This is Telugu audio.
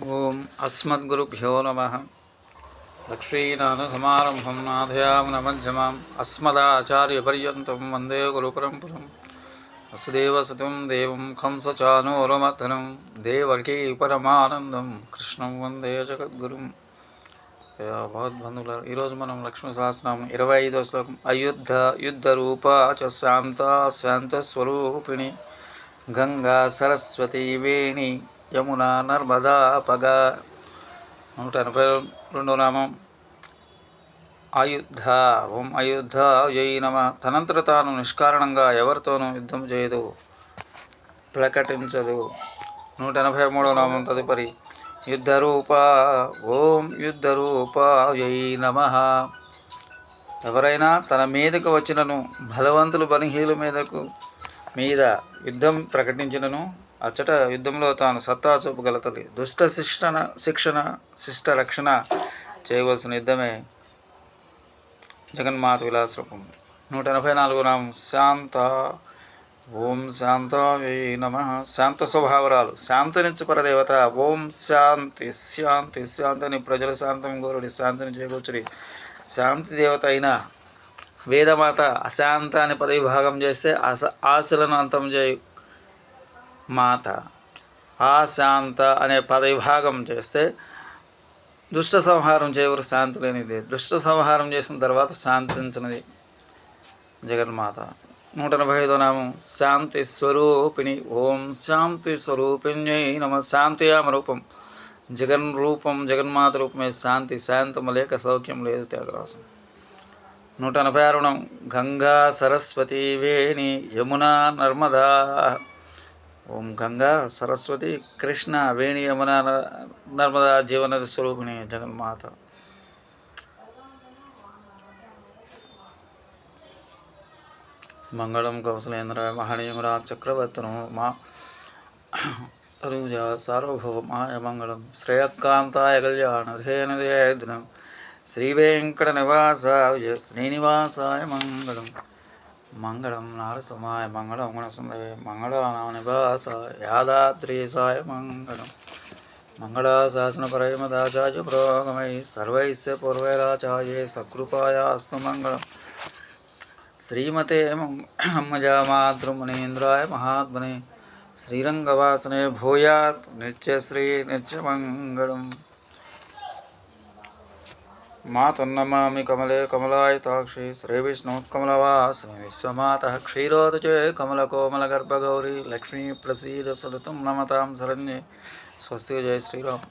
ఓం అస్మద్గురుభ్యో నమ. లక్ష్మీనాథసమారంభం నాథయామనమధ్యమాం అస్మదాచార్యపర్యంతం వందే గురుపరంపరం. వసుదేవసతం దేవం కంసచానోరమర్దనం దేవకీ పరమానందం. కృష్ణం వందే జగద్గురుం. యా ఈరోజు మనం లక్ష్మీ సహస్రం ఇరవై ఐదో శ్లోకం. అయుద్ధ యుద్ధ రూప చ శాంత శాంత స్వరూపిణి గంగా సరస్వతి వేణి. యమున నర్మదా పగ నూట ఎనభై రెండో నామం. ఆయుద్ధ ఓం అయుద్ధ జయి నమ. తనంతట తాను నిష్కారణంగా ఎవరితోనూ యుద్ధం చేయదు ప్రకటించదు. నూట ఎనభై మూడో నామం తదుపరి యుద్ధరూప ఓం యుద్ధరూప జై నమ. ఎవరైనా తన మీదకు వచ్చినను బలవంతులు బలహీనుల మీదకు మీద యుద్ధం ప్రకటించినను. అచ్చట యుద్ధంలో తాను సత్తా చూపగలతలి. దుష్ట శిక్షణ శిక్షణ శిష్ట రక్షణ చేయవలసిన యుద్ధమే జగన్మాత విలాసరూపం. నూట ఎనభై నాలుగు నామం శాంత ఓం శాంతాయ నమ. శాంత స్వభావరాలు. శాంతనిచ్చు పరదేవత. ఓం శాంతి శాంతి శాంతిని ప్రజల శాంతం గోరుడి శాంతిని చేకూర్చుడి. శాంతి దేవత అయిన వేదమాత అశాంత అని పదవి భాగం చేస్తే అస ఆశలను అంతం చేయు మాత. ఆశాంత అనే పదవి భాగం చేస్తే దుష్ట సంహారం చేయవరు శాంతి లేనిది. దుష్ట సంహారం చేసిన తర్వాత శాంతించినది జగన్మాత. నూట ఎనభై ఐదో నామం. శాంతి స్వరూపిణి. ఓం శాంతి స్వరూపిణ్యై నమ. శాంతియామ రూపం. జగన్ రూపం జగన్మాత రూపమే శాంతి. శాంతము లేక సౌఖ్యం లేదు త్యాగరాజు. నూట ఎనభై ఆరు గంగా సరస్వతి వేణి యమునా నర్మదా. ఓం గంగా సరస్వతి కృష్ణ వేణి యమునా నర్మదా జీవన స్వరూపిణి జగన్మాత. మంగళం కౌసలేంద్రాయ మహనీయమురా చక్రవర్తను మా తనుజ సార్వభౌమాయ మంగళం. శ్రేయకాంతాయ కళ్యాణ కళ్యాణధేనదేనం శ్రీవేంకట నివాసాయ శ్రీనివాసాయ మంగళం. మంగళం నారసింహాయ మంగళం గుణసుందరే మంగళానామ నివాస యాదాద్రీసాయ మంగళం. మంగళాశాసనపరమదాచార్య పురోగమై సర్వైస్య పూర్వైరాచార్యే సకృపాయాస్తు మంగళం. శ్రీమతే మజామాతృమునీంద్రాయ మహాత్మనే. శ్రీరంగవాసనే భూయాత్ నిత్యశ్రీ నిత్యమంగళం. మా తన్నమామి కమలే కమలాయతాక్షి శ్రీవిష్ణుకమలవాసిని విశ్వమాత క్షీరోదచే కమలకోమలగర్భగౌరీ లక్ష్మీ ప్రసీద సదతం నమతాం శరణ్యే. స్వస్తి జయ శ్రీరామ్.